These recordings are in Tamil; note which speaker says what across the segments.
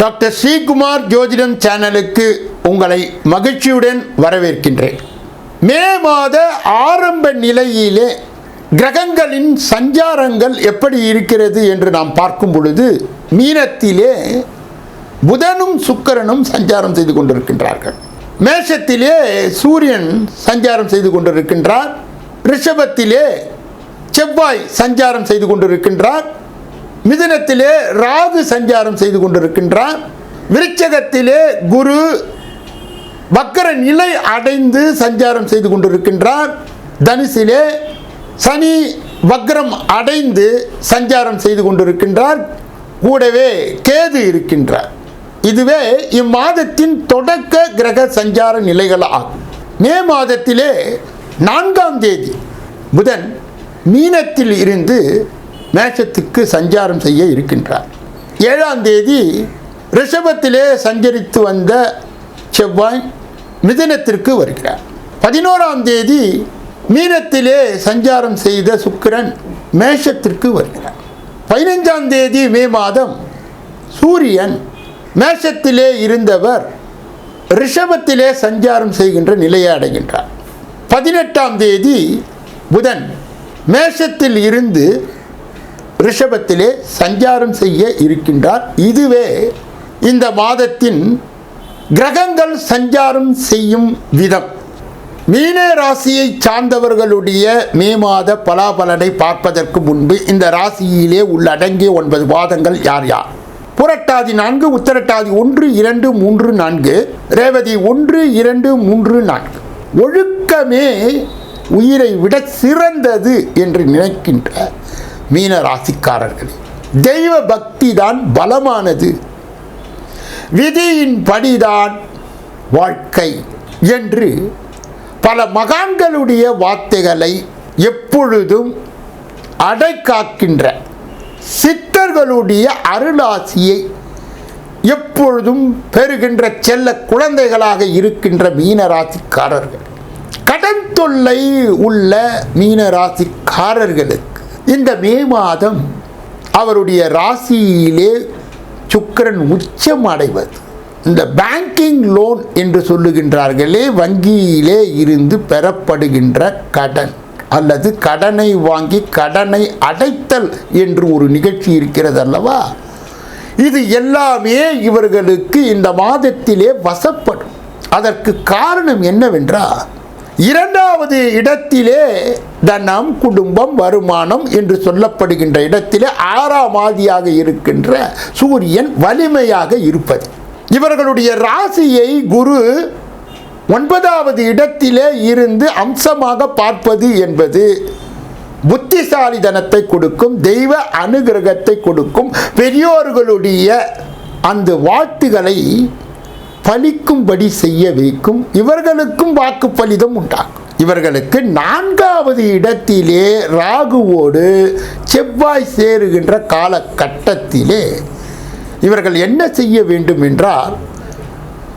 Speaker 1: டாக்டர் ஸ்ரீகுமார் ஜோதிடம் சேனலுக்கு உங்களை மகிழ்ச்சியுடன் வரவேற்கின்றேன். மே மாத ஆரம்ப நிலையிலே கிரகங்களின் சஞ்சாரங்கள் எப்படி இருக்கிறது என்று நாம் பார்க்கும் பொழுது மீனத்திலே புதனும் சுக்கரனும் சஞ்சாரம் செய்து கொண்டிருக்கின்றார்கள். மேஷத்திலே சூரியன் சஞ்சாரம் செய்து கொண்டிருக்கின்றார். ரிஷபத்திலே செவ்வாய் சஞ்சாரம் செய்து கொண்டிருக்கின்றார். மிதுனத்திலே ராகு சஞ்சாரம் செய்து கொண்டிருக்கின்றார் விருச்சகத்திலே குரு வக்கர நிலை அடைந்து சஞ்சாரம் செய்து கொண்டிருக்கின்றார். தனுசிலே சனி வக்ரம் அடைந்து சஞ்சாரம் செய்து கொண்டிருக்கின்றார். கூடவே கேது இருக்கின்றார். இதுவே இம்மாதத்தின் தொடக்க கிரக சஞ்சார நிலைகள் ஆகும். மே மாதத்திலே நான்காம் தேதி புதன் மீனத்தில் இருந்து மேஷத்துக்கு சஞ்சாரம் செய்ய இருக்கின்றார். ஏழாம் தேதி ரிஷபத்திலே சஞ்சரித்து வந்த செவ்வாய் மிதனத்திற்கு வருகிறார். பதினோராம் தேதி மீனத்திலே சஞ்சாரம் செய்த சுக்கிரன் மேஷத்திற்கு வருகிறார். பதினைஞ்சாம் தேதி மே மாதம் சூரியன் மேஷத்திலே இருந்தவர் ரிஷபத்திலே சஞ்சாரம் செய்கின்ற நிலையை அடைகின்றார். பதினெட்டாம் தேதி புதன் மேஷத்தில் இருந்து ரிஷபத்திலே சஞ்சாரம் செய்ய இருக்கின்றார். இதுவே இந்த மாதத்தின் கிரகங்கள் சஞ்சாரம் செய்யும் விதம். மீன ராசியை சார்ந்தவர்களுடைய மே மாத பலாபலனை பார்ப்பதற்கு முன்பு இந்த ராசியிலே உள்ளடங்கிய ஒன்பது வாதங்கள் யார் யார்? புரட்டாதி நான்கு உத்தரட்டாதி ஒன்று இரண்டு மூன்று நான்கு ரேவதி ஒன்று இரண்டு மூன்று நான்கு. ஒழுக்கமே உயிரை விட சிறந்தது என்று நினைக்கின்ற மீன ராசிக்காரர்களே தெய்வ பக்தி தான் பலமானது. விதியின் படிதான் வாழ்க்கை என்று பல மகான்களுடைய வார்த்தைகளை எப்பொழுதும் அடைக்காக்கின்ற சித்தர்களுடைய அருளாசியை எப்பொழுதும் பெறுகின்ற செல்ல குழந்தைகளாக இருக்கின்ற மீனராசிக்காரர்கள் கடன் தொல்லை உள்ள மீனராசிக்காரர்களுக்கு இந்த மே மாதம் அவருடைய ராசியிலே சுக்கிரன் உச்சம் அடைவது. இந்த பேங்கிங் லோன் என்று சொல்லுகின்றார்களே வங்கியிலே இருந்து பெறப்படுகின்ற கடன் அல்லது கடனை வாங்கி கடனை அடைத்தல் என்று ஒரு நிகழ்ச்சி இருக்கிறது அல்லவா? இது எல்லாமே இவர்களுக்கு இந்த மாதத்திலே வசப்படும். அதற்கு காரணம் என்னவென்றால் இரண்டாவது இடத்திலே தனம் குடும்பம் வருமானம் என்று சொல்லப்படுகின்ற இடத்திலே ஆறாம் ஆதியாக இருக்கின்ற சூரியன் வலிமையாக இருப்பது. இவர்களுடைய ராசியை குரு ஒன்பதாவது இடத்திலே இருந்து அம்சமாக பார்ப்பது என்பது புத்திசாலிதனத்தை கொடுக்கும் தெய்வ அனுகிரகத்தை கொடுக்கும் பெரியோர்களுடைய அந்த வாழ்த்துகளை பலிக்கும்படி செய்ய வைக்கும் இவர்களுக்கும் வாக்கு பலிதம் உண்டாகும். இவர்களுக்கு நான்காவது இடத்திலே ராகுவோடு செவ்வாய் சேருகின்ற காலகட்டத்திலே இவர்கள் என்ன செய்ய வேண்டும் என்றால்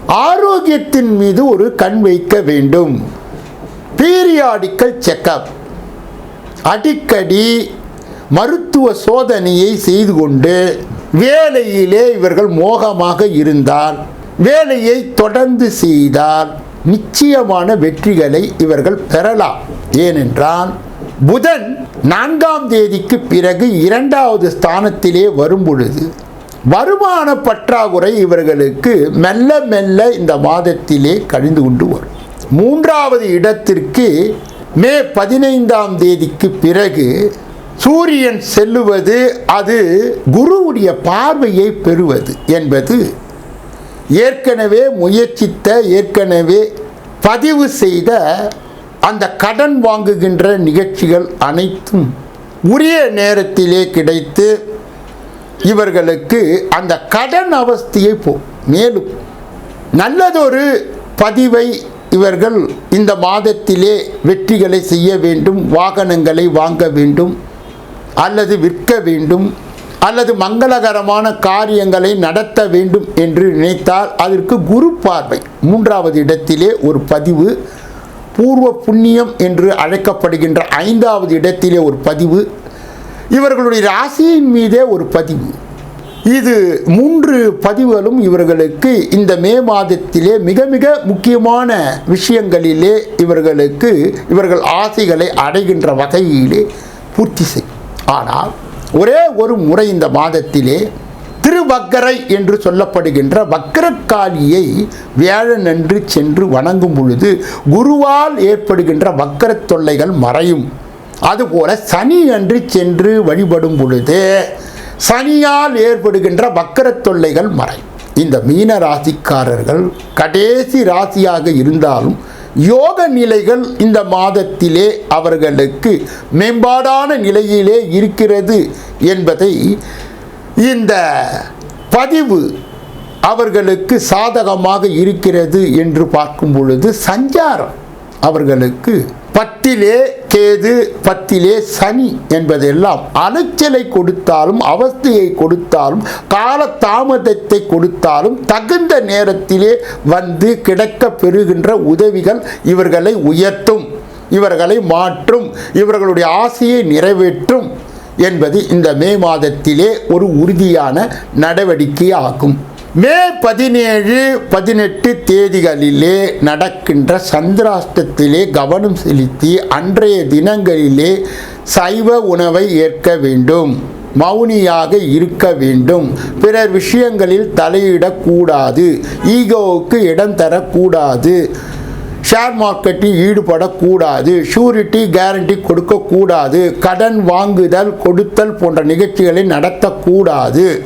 Speaker 1: ஆரோக்கியத்தின் மீது ஒரு கண் வைக்க வேண்டும். Periodical checkup. அடிக்கடி மருத்துவ சோதனையை செய்து கொண்டு வேலையிலே இவர்கள் மோகமாக இருந்தால் வேலையை தொடர்ந்து செய்தால் நிச்சயமான வெற்றிகளை இவர்கள் பெறலாம். ஏனென்றால் புதன் நான்காம் தேதிக்கு பிறகு இரண்டாவது ஸ்தானத்திலே வரும் பொழுது வருமான பற்றாக்குறை இவர்களுக்கு மெல்ல மெல்ல இந்த மாதத்திலே கழிந்து கொண்டு வரும். மூன்றாவது இடத்திற்கு மே பதினைந்தாம் தேதிக்கு பிறகு சூரியன் செல்லுவது அது குருவுடைய பார்வையை பெறுவது என்பது ஏற்கனவே முயற்சித்த ஏற்கனவே பதிவு செய்த அந்த கடன் வாங்குகின்ற நிகழ்ச்சிகள் அனைத்தும் உரிய நேரத்திலே கிடைத்து இவர்களுக்கு அந்த கடன் அவஸ்தையை போ மேலும் நல்லதொரு பதிவை இவர்கள் இந்த மாதத்திலே வெற்றிகளை செய்ய வேண்டும் வாகனங்களை வாங்க வேண்டும் அல்லது விற்க வேண்டும் அல்லது மங்களகரமான காரியங்களை நடத்த வேண்டும் என்று நினைத்தால் அதற்கு குரு பார்வை. மூன்றாவது இடத்திலே ஒரு பதிவு பூர்வ புண்ணியம் என்று அழைக்கப்படுகின்ற ஐந்தாவது இடத்திலே ஒரு பதிவு இவர்களுடைய ராசியின் மீதே ஒரு பதிவு. இது மூன்று பதிவுகளும் இவர்களுக்கு இந்த மே மாதத்திலே மிக மிக முக்கியமான விஷயங்களிலே இவர்களுக்கு இவர்கள் ஆசைகளை அடைகின்ற வகையிலே பூர்த்தி செய்யும் ஆனால் ஒரே ஒரு முறை இந்த மாதத்திலே திருவக்கரை என்று சொல்லப்படுகின்ற வக்கரக்காளியை வியாழனன்று சென்று வணங்கும் பொழுது குருவால் ஏற்படுகின்ற வக்கரத் தொல்லைகள் மறையும். அதுபோல சனி அன்று சென்று வழிபடும் பொழுது சனியால் ஏற்படுகின்ற வக்கரத் தொல்லைகள் மறையும். இந்த மீன ராசிக்காரர்கள் கடைசி ராசியாக இருந்தாலும் யோக நிலைகள் இந்த மாதத்திலே அவர்களுக்கு மேம்பாடான நிலையிலே இருக்கிறது என்பதை இந்த பதிவு அவர்களுக்கு சாதகமாக இருக்கிறது என்று பார்க்கும் பொழுது சஞ்சாரம் அவர்களுக்கு பத்திலே கேது பத்திலே சனி என்பதெல்லாம் அலைச்சலை கொடுத்தாலும் அவஸ்தையை கொடுத்தாலும் கால தாமதத்தை கொடுத்தாலும் தகுந்த நேரத்திலே வந்து கிடைக்க பெறுகின்ற உதவிகள் இவர்களை உயர்த்தும் இவர்களை மாற்றும் இவர்களுடைய ஆசையை நிறைவேற்றும் என்பது இந்த மே மாதத்திலே ஒரு உறுதியான நடவடிக்கை ஆகும் மே பதினேழு பதினெட்டு தேதிகளிலே நடக்கின்ற சந்திராஷ்டத்திலே கவனம் செலுத்தி அன்றைய தினங்களிலே சைவ உணவை ஏற்க வேண்டும் மௌனியாக இருக்க வேண்டும். பிறர் விஷயங்களில் தலையிடக்கூடாது ஈகோவுக்கு இடம் தரக்கூடாது ஷேர் மார்க்கெட்டில் ஈடுபடக்கூடாது ஷூரிட்டி கேரண்டி கொடுக்கக்கூடாது கடன் வாங்குதல் கொடுத்தல் போன்ற நிகழ்ச்சிகளை நடத்தக்கூடாது.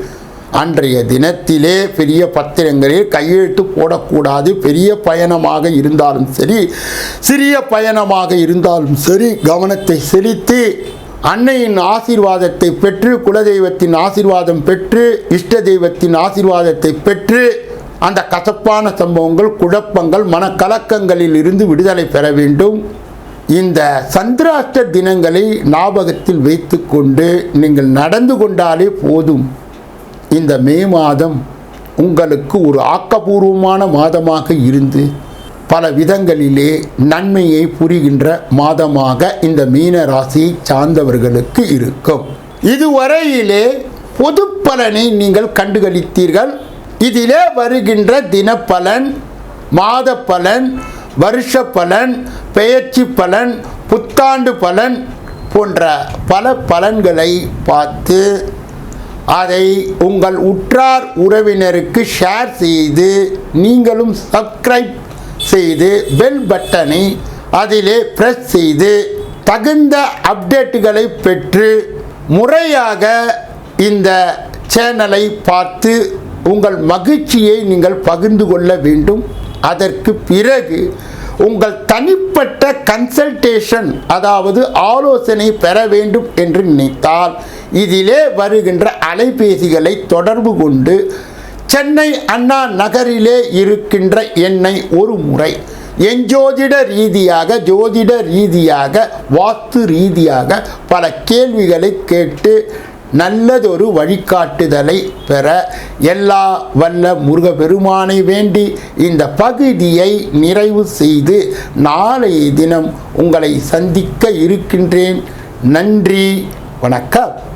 Speaker 1: அன்றைய தினத்திலே பெரிய பத்திரங்களில் கையெழுத்து போடக்கூடாது. பெரிய பயணமாக இருந்தாலும் சரி சிறிய பயணமாக இருந்தாலும் சரி கவனத்தை செலுத்தி அன்னையின் ஆசீர்வாதத்தை பெற்று குலதெய்வத்தின் ஆசீர்வாதம் பெற்று இஷ்ட தெய்வத்தின் ஆசீர்வாதத்தை பெற்று அந்த கசப்பான சம்பவங்கள் குழப்பங்கள் மனக்கலக்கங்களில் இருந்து விடுதலை பெற வேண்டும். இந்த சந்திராஷ்ட தினங்களை ஞாபகத்தில் வைத்துக்கொண்டு நீங்கள் நடந்து கொண்டாலே போதும். இந்த மே மாதம் உங்களுக்கு ஒரு ஆக்கபூர்வமான மாதமாக இருந்து பல விதங்களிலே நன்மையை புரிகின்ற மாதமாக இந்த மீன ராசியை சார்ந்தவர்களுக்கு இருக்கும். இதுவரையிலே பொது பலனை நீங்கள் கண்டுகளித்தீர்கள். இதிலே வருகின்ற தினப்பலன் மாத பலன் வருஷ பலன் பெயர்ச்சி பலன் புத்தாண்டு பலன் போன்ற பல பலன்களை பார்த்து அதை உங்கள் உற்றார் உறவினருக்கு ஷேர் செய்து நீங்களும் சப்ஸ்கிரைப் செய்து பெல் பட்டனை அதிலே ப்ரெஸ் செய்து தகுந்த அப்டேட்டுகளை பெற்று முறையாக இந்த சேனலை பார்த்து உங்கள் மகிழ்ச்சியை நீங்கள் பகிர்ந்து கொள்ள வேண்டும். அதற்கு பிறகு உங்கள் தனிப்பட்ட கன்சல்டேஷன் அதாவது ஆலோசனை பெற வேண்டும் என்று நினைத்தால் இதிலே வருகின்ற அலைபேசிகளை தொடர்பு கொண்டு சென்னை அண்ணா நகரிலே இருக்கின்ற என்னை ஒரு முறை எஞ்சோதிட ரீதியாக ஜோதிட ரீதியாக வாஸ்து ரீதியாக பல கேள்விகளை கேட்டு நல்லதொரு வழிகாட்டுதலை பெற எல்லா வல்ல முருகப்பெருமானை வேண்டி இந்த பகுதியை நிறைவு செய்து நாளைய தினம் உங்களை சந்திக்க இருக்கின்றேன். நன்றி. வணக்கம்.